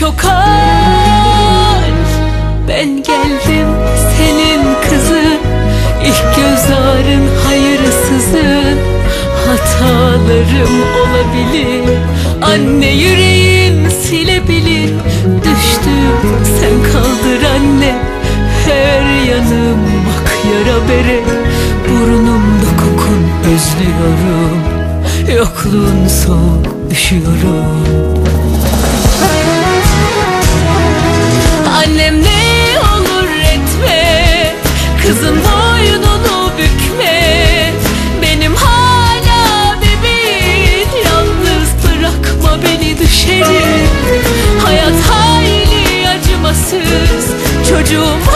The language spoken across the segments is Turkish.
çok hal Ben geldim senin kızın İlk göz ağrın hayırsızın Hatalarım olabilir. Anne yüreğim silebilir. Düştüm sen kaldır anne. Her yanım bak yara bere. Burnumda kokun özlüyorum. Yokluğun soğuk üşüyorum Kızın boynunu bükme. Benim hala bebeğim. Yalnız bırakma beni düşerim Hayat hayli acımasız. Çocuğum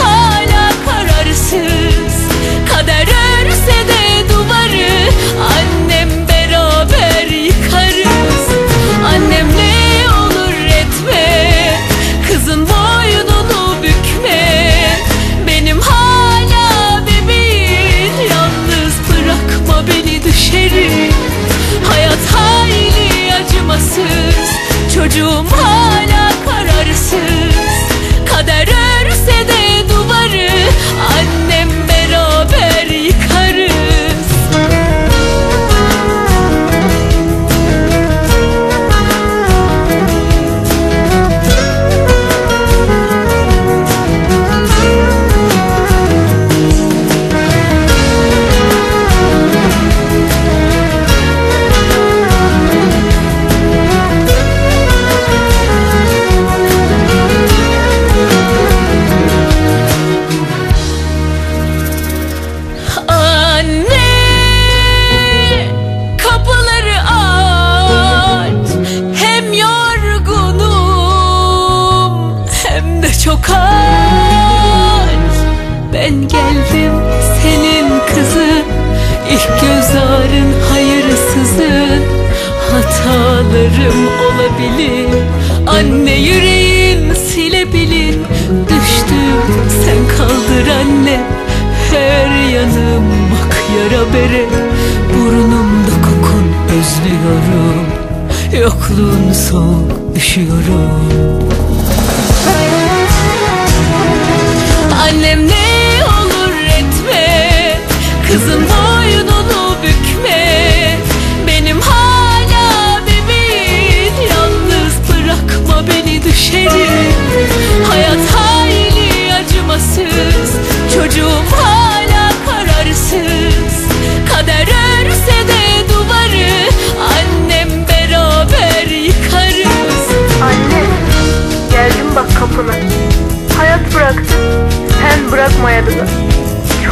Ağrın hayırsızın Hatalarım olabilir. Anne yüreğim silebilir. Düştüm sen kaldır anne. Her yanım bak yara bere. Burnumda kokun özlüyorum. Yokluğun soğuk üşüyorum. Annem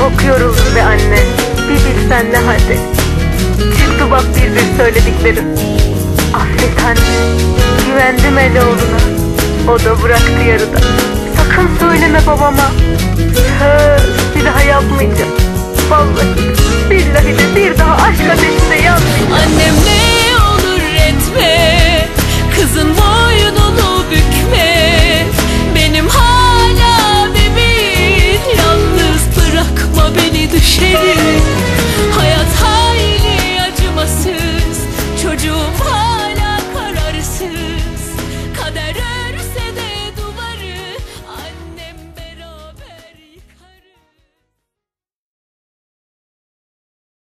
Yoruldum be anne, bir bilsen ne halde. Çıktı bak bir bir söylediklerim. Affet anne, güvendim ele oğluna. O da bıraktı yarıda. Sakın söyleme babama. Söz, bir daha yapmayacağım. Vallahi,